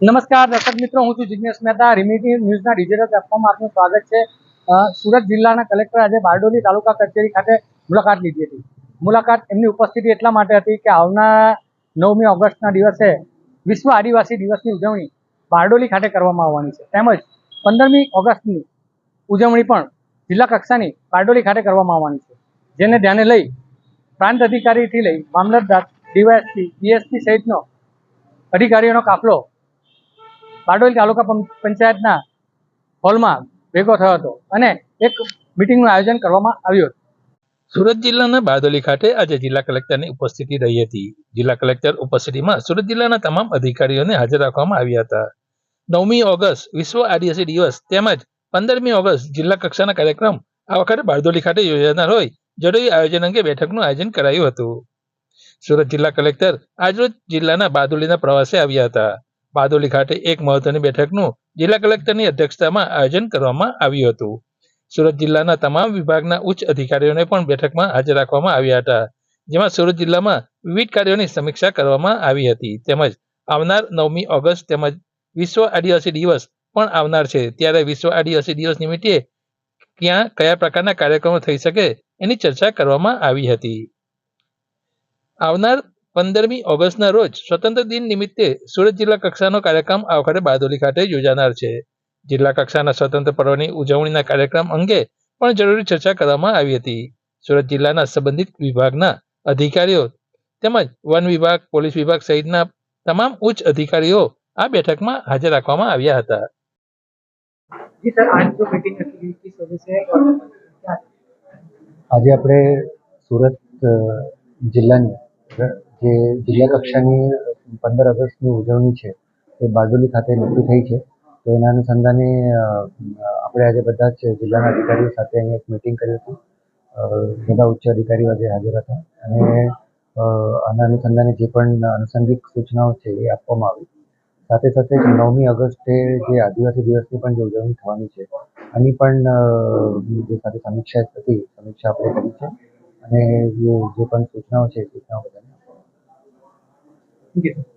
નમસ્કાર, દર્શક મિત્રો, હું છું જિજ્ઞેશ મહેતા. રિમિટી ન્યૂઝના ડિજિટલ પ્લેટફોર્મમાં આપનું સ્વાગત છે. સુરત જિલ્લાના કલેક્ટર આજે બારડોલી તાલુકા કચેરી ખાતે મુલાકાત લીધી હતી. મુલાકાત એમની ઉપસ્થિતિ એટલા માટે હતી કે આવનાર નવમી ઓગસ્ટના દિવસે વિશ્વ આદિવાસી દિવસની ઉજવણી બારડોલી ખાતે કરવામાં આવવાની છે. તેમજ પંદરમી ઓગસ્ટની ઉજવણી પણ જિલ્લા કક્ષાની બારડોલી ખાતે કરવામાં આવવાની છે. જેને ધ્યાને લઈ પ્રાંત અધિકારીથી લઈ મામલતદાર, ડીવાયએસપી બીએસપી સહિતનો અધિકારીઓનો કાફલો બારડોલી તાલુકા પંચાયતના હોલમાં ભેગો થયો હતો અને એક મિટિંગનું આયોજન કરવામાં આવ્યું હતું. સુરત જિલ્લાના બારડોલી ખાતે આજે જિલ્લા કલેક્ટરની ઉપસ્થિતિ રહી હતી. જિલ્લા કલેક્ટર ઉપસ્થિતિમાં સુરત જિલ્લાના તમામ અધિકારીઓને હાજર રાખવામાં આવ્યા હતા. નવમી ઓગસ્ટ વિશ્વ આદિવાસી દિવસ તેમજ પંદરમી ઓગસ્ટ જિલ્લા કક્ષાના કાર્યક્રમ આ વખતે બારડોલી ખાતે યોજાનાર હોય જરૂરી આયોજન અંગે બેઠકનું આયોજન કરાયું હતું. સુરત જિલ્લા કલેક્ટર આજરોજ જિલ્લાના બારડોલીના પ્રવાસે આવ્યા હતા. બારડોલી ખાતે એક મહત્વની બેઠકનું જિલ્લા કલેક્ટરની અધ્યક્ષતામાં આયોજન કરવામાં આવ્યું હતું. સુરત જિલ્લાના તમામ વિભાગના ઉચ્ચ અધિકારીઓને પણ બેઠકમાં હાજર રાખવામાં આવ્યા હતા, જેમાં સુરત જિલ્લામાં વિવિધ કાર્યોની સમીક્ષા કરવામાં આવી હતી. તેમજ આવનાર નવમી ઓગસ્ટ તેમજ વિશ્વ આદિવાસી દિવસ પણ આવનાર છે. ત્યારે વિશ્વ આદિવાસી દિવસ નિમિત્તે ક્યાં કયા પ્રકારના કાર્યક્રમો થઈ શકે એની ચર્ચા કરવામાં આવી હતી. આવનાર પંદરમી ઓગસ્ટના રોજ સ્વતંત્ર દિન નિમિત્તે સુરત જિલ્લા કક્ષાનો કાર્યક્રમ આવખરે બારડોલી ખાતે યોજાનાર છે. જિલ્લા કક્ષાના સ્વતંત્ર પર્વની ઉજવણીના કાર્યક્રમ અંગે પણ જરૂરી ચર્ચા કરવામાં આવી હતી. સુરત જિલ્લાના સંબંધિત વિભાગના અધિકારીઓ તેમજ વન વિભાગ પોલીસ વિભાગ સહિતના તમામ ઉચ્ચ અધિકારીઓ આ બેઠકમાં હાજર રાખવામાં આવ્યા હતા. આજે આપણે સુરત જિલ્લાની જે જિલ્લા કક્ષાની પંદર ઓગસ્ટની ઉજવણી છે, એ બારડોલી ખાતે નક્કી થઈ છે. તો એના અનુસંધાને આપણે આજે બધા જ જિલ્લાના અધિકારીઓ સાથે અહીંયા એક મિટિંગ કરી હતી. બધા ઉચ્ચ અધિકારીઓ આજે હાજર હતા. અને આના અનુસંધાને જે પણ આનુષંગિક સૂચનાઓ છે એ આપવામાં આવી. સાથે સાથે નવમી ઓગસ્ટે જે આદિવાસી દિવસની પણ જે ઉજવણી થવાની છે, આની પણ જે સાથે સમીક્ષા હતી, સમીક્ષા આપણે કરી છે. અને જે પણ સૂચનાઓ છે સૂચનાઓ બધાને Yeah.